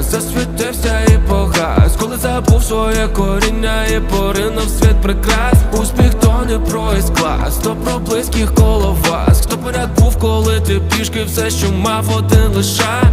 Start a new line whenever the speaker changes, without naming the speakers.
засвітився і погас. Коли забув своє коріння і поринув світ прикрас. Успіх то не проїзд клас, то про близьких коло вас. Хто поряд був, коли ти пішки все, що мав один знаю